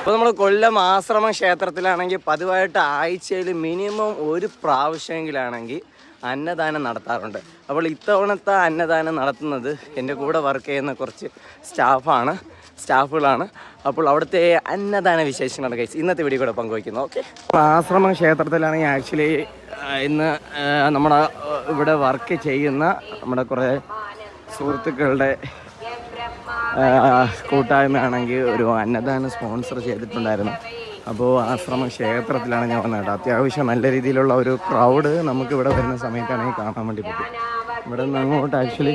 അപ്പോൾ നമ്മൾ കൊല്ലം ആശ്രമ ക്ഷേത്രത്തിലാണെങ്കിൽ പതിവായിട്ട് ആഴ്ചയിൽ മിനിമം ഒരു പ്രാവശ്യമെങ്കിലാണെങ്കിൽ അന്നദാനം നടത്താറുണ്ട്. അപ്പോൾ ഇത്തവണത്തെ അന്നദാനം നടത്തുന്നത് എന്റെ കൂടെ വർക്ക് ചെയ്യുന്ന കുറച്ച് സ്റ്റാഫാണ് സ്റ്റാഫുകളാണ്. അപ്പോൾ അവിടുത്തെ അന്നദാന വിശേഷങ്ങളാണ് കഴിച്ച് ഇന്നത്തെ വീഡിയോ കൂടെ പങ്കുവയ്ക്കുന്നു ഓക്കെ ആശ്രമ ക്ഷേത്രത്തിലാണെങ്കിൽ ആക്ച്വലി ഇന്ന് നമ്മുടെ ഇവിടെ വർക്ക് ചെയ്യുന്ന നമ്മുടെ കുറേ സുഹൃത്തുക്കളുടെ കൂട്ടായ്മയാണെങ്കിൽ ഒരു അന്നദാനം സ്പോൺസർ ചെയ്തിട്ടുണ്ടായിരുന്നു. അപ്പോൾ ആശ്രമ ക്ഷേത്രത്തിലാണ് ഞാൻ വന്നത് അത്യാവശ്യം നല്ല രീതിയിലുള്ള ഒരു ക്രൗഡ് നമുക്ക് ഇവിടെ വരുന്ന സമയത്താണെങ്കിൽ കാണാൻ വേണ്ടി പറ്റും. ഇവിടെ നിന്ന് അങ്ങോട്ട് ആക്ച്വലി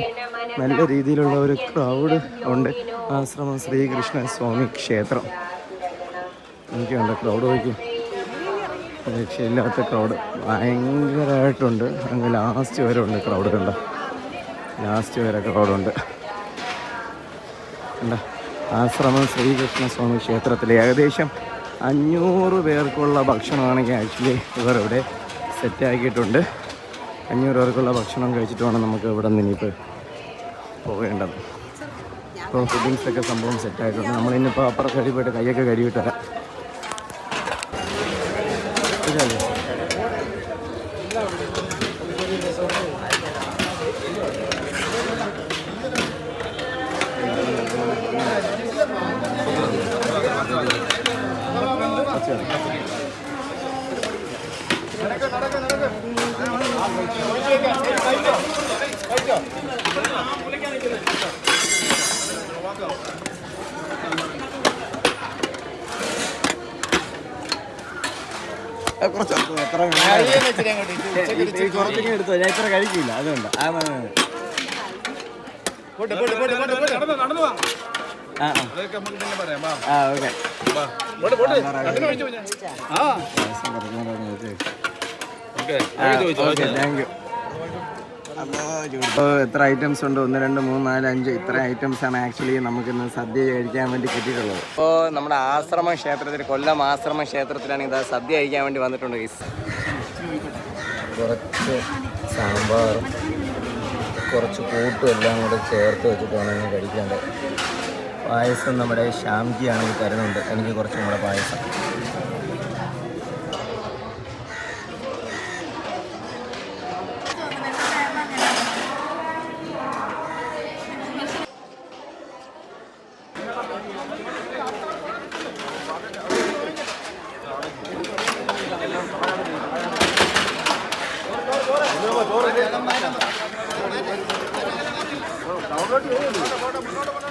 നല്ല രീതിയിലുള്ള ഒരു ക്രൗഡ് ഉണ്ട്. ആശ്രമം ശ്രീകൃഷ്ണ സ്വാമി ക്ഷേത്രം. എനിക്കുണ്ട് ക്രൗഡ് നോക്കും രക്ഷയില്ലാത്ത ക്രൗഡ് ഭയങ്കരമായിട്ടുണ്ട് അങ്ങ് ലാസ്റ്റ് വരെ ഉണ്ട് ക്രൗഡ് കണ്ട? ലാസ്റ്റ് വരെ ക്രൗഡുണ്ട് കണ്ട? ആശ്രമം ശ്രീകൃഷ്ണസ്വാമി ക്ഷേത്രത്തിൽ ഏകദേശം അഞ്ഞൂറ് പേർക്കുള്ള ഭക്ഷണമാണെങ്കിൽ ആക്ച്വലി ഇവർ ഇവിടെ സെറ്റാക്കിയിട്ടുണ്ട് അഞ്ഞൂറ് പേർക്കുള്ള ഭക്ഷണം കഴിച്ചിട്ട് വേണം നമുക്ക് ഇവിടെ നിന്ന് ഇനിയിപ്പോൾ പോകേണ്ടത്. ഇപ്പോൾ ഫുഡിങ്സൊക്കെ സംഭവം സെറ്റായിട്ടുണ്ട് നമ്മളിന്നിപ്പോൾ അപ്പുറം കഴുകി പോയിട്ട് കൈയൊക്കെ കഴുകിയിട്ട് വരാം. ഇതല്ലേ? കുറച്ച് എത്ര കുറച്ചൊക്കെ എടുത്തോ ഞാൻ ഇത്ര കഴിക്കില്ല അതുകൊണ്ട് ആ നടന്നു മതി. എത്ര ഐറ്റംസ് ഉണ്ട്. ഒന്ന് രണ്ട് മൂന്ന് നാല് അഞ്ച്. ഇത്ര ഐറ്റംസ് ആണ് ആക്ച്വലി നമുക്ക് ഇന്ന് സദ്യ കഴിക്കാൻ വേണ്ടി കിട്ടിയിട്ടുള്ളത്. ഇപ്പോൾ നമ്മുടെ ആശ്രമ ക്ഷേത്രത്തിൽ കൊല്ലം ആശ്രമ ക്ഷേത്രത്തിലാണ് ഇത് സദ്യ കഴിക്കാൻ വേണ്ടി വന്നിട്ടുണ്ട് ഗൈസ് കുറച്ച് സാമ്പാറും കുറച്ച് കൂട്ടും എല്ലാം കൂടെ ചേർത്ത് വെച്ചിട്ടാണ് കഴിക്കേണ്ടത്. പായസം നമ്മുടെ ശ്യാംജി ആണെങ്കിൽ തരുന്നുണ്ട് എനിക്ക് കുറച്ചും കൂടെ പായസം. ഡൗൺലോഡ് ചെയ്യുന്നു